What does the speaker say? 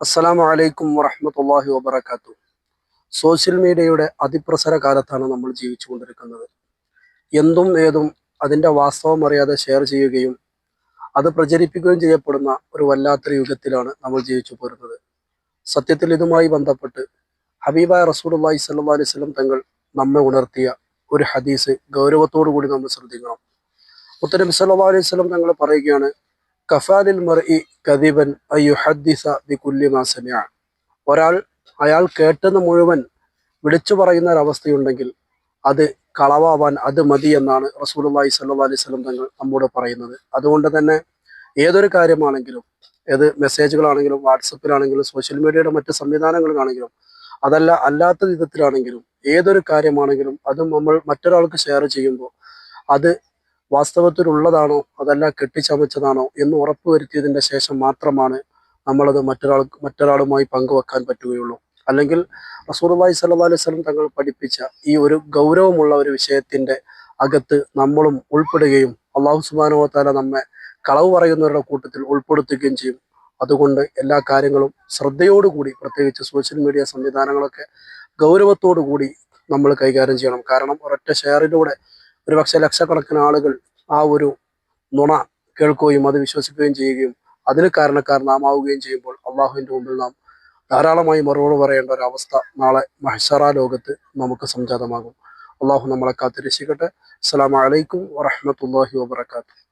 അസ്സലാമു അലൈക്കും വറഹമത്തല്ലാഹി വബർക്കാത്തു സോഷ്യൽ മീഡിയയുടെ അതിപ്രസര കാലത്താണ് നമ്മൾ ജീവിച്ചുകൊണ്ടിരിക്കുന്നത്. എന്തും ഏതും അതിന്റെ വാസ്തവം അറിയാതെ ഷെയർ ചെയ്യുകയും അത് പ്രചരിപ്പിക്കുകയും ചെയ്യപ്പെടുന്ന ഒരു വല്ലാത്ത യുഗത്തിലാണ് നമ്മൾ ജീവിച്ചു പോരുന്നത്. സത്യത്തിൽ ഇതുമായി ബന്ധപ്പെട്ട് ഹബീബായ റസൂലുള്ളാഹി സ്വല്ലല്ലാഹി അലൈഹി വസല്ലം തങ്ങൾ നമ്മെ ഉണർത്തിയ ഒരു ഹദീസ് ഗൗരവത്തോടു കൂടി നമ്മൾ ശ്രദ്ധിക്കണം. മുത്തനബി സല്ലാ അലൈഹി തങ്ങൾ പറയുകയാണ് കഫാലിൽ മർഇ കദിബൻ അയ്യുഹദ്ദിസ ബികുല്ലി മാ സമിഅ. ഒരാൾ അയാൾ കേട്ടെന്ന് മുഴുവൻ വിളിച്ചു പറയുന്ന ഒരവസ്ഥയുണ്ടെങ്കിൽ അത് കളവാവാൻ അത് മതി എന്നാണ് റസൂലുള്ളാഹി സ്വല്ലല്ലാഹി അലൈഹി സ്വലം തങ്ങൾ നമ്മോട് പറയുന്നത്. അതുകൊണ്ട് തന്നെ ഏതൊരു കാര്യമാണെങ്കിലും ഏത് മെസ്സേജുകളാണെങ്കിലും വാട്സപ്പിലാണെങ്കിലും സോഷ്യൽ മീഡിയയുടെ മറ്റ് സംവിധാനങ്ങളിലാണെങ്കിലും അതല്ല അല്ലാത്ത വിധത്തിലാണെങ്കിലും ഏതൊരു കാര്യമാണെങ്കിലും അതും നമ്മൾ മറ്റൊരാൾക്ക് ഷെയർ ചെയ്യുമ്പോൾ അത് വാസ്തവത്തിലുള്ളതാണോ? അതല്ല കെട്ടിച്ചമച്ചതാണോ? എന്ന് ഉറപ്പുവരുത്തിയതിന്റെ ശേഷം മാത്രമാണ് നമ്മളത് മറ്റൊരാൾ മറ്റൊരാളുമായി പങ്കുവെക്കാൻ പറ്റുകയുള്ളൂ. അല്ലെങ്കിൽ റസൂർബായി സല്ലാ അലൈഹി തങ്ങൾ പഠിപ്പിച്ച ഈ ഒരു ഗൗരവമുള്ള ഒരു വിഷയത്തിന്റെ അകത്ത് നമ്മളും ഉൾപ്പെടുകയും അള്ളാഹു താല നമ്മെ കളവ് പറയുന്നവരുടെ കൂട്ടത്തിൽ ഉൾപ്പെടുത്തുകയും ചെയ്യും. അതുകൊണ്ട് എല്ലാ കാര്യങ്ങളും ശ്രദ്ധയോടുകൂടി പ്രത്യേകിച്ച് സോഷ്യൽ മീഡിയ സംവിധാനങ്ങളൊക്കെ ഗൗരവത്തോടു കൂടി നമ്മൾ കൈകാര്യം ചെയ്യണം. കാരണം ഒരൊറ്റ ഷെയറിലൂടെ ഒരുപക്ഷെ ലക്ഷക്കണക്കിന് ആളുകൾ ആ ഒരു നുണ കേൾക്കുകയും അത് വിശ്വസിക്കുകയും ചെയ്യുകയും അതിന് കാരണക്കാർ നാം ആവുകയും ചെയ്യുമ്പോൾ അള്ളാഹുവിന്റെ മുമ്പിൽ നാം ധാരാളമായി മറുപടി പറയേണ്ട ഒരു അവസ്ഥ നാളെ മഹ്ഷറ ലോകത്ത് നമുക്ക് സംജാതമാകും. അള്ളാഹു നമ്മളെ കാത്തിരക്ഷിക്കട്ടെ. അസ്സാം വലൈക്കും വറഹ്മത്തുള്ളാഹി വബറകാതുഹു.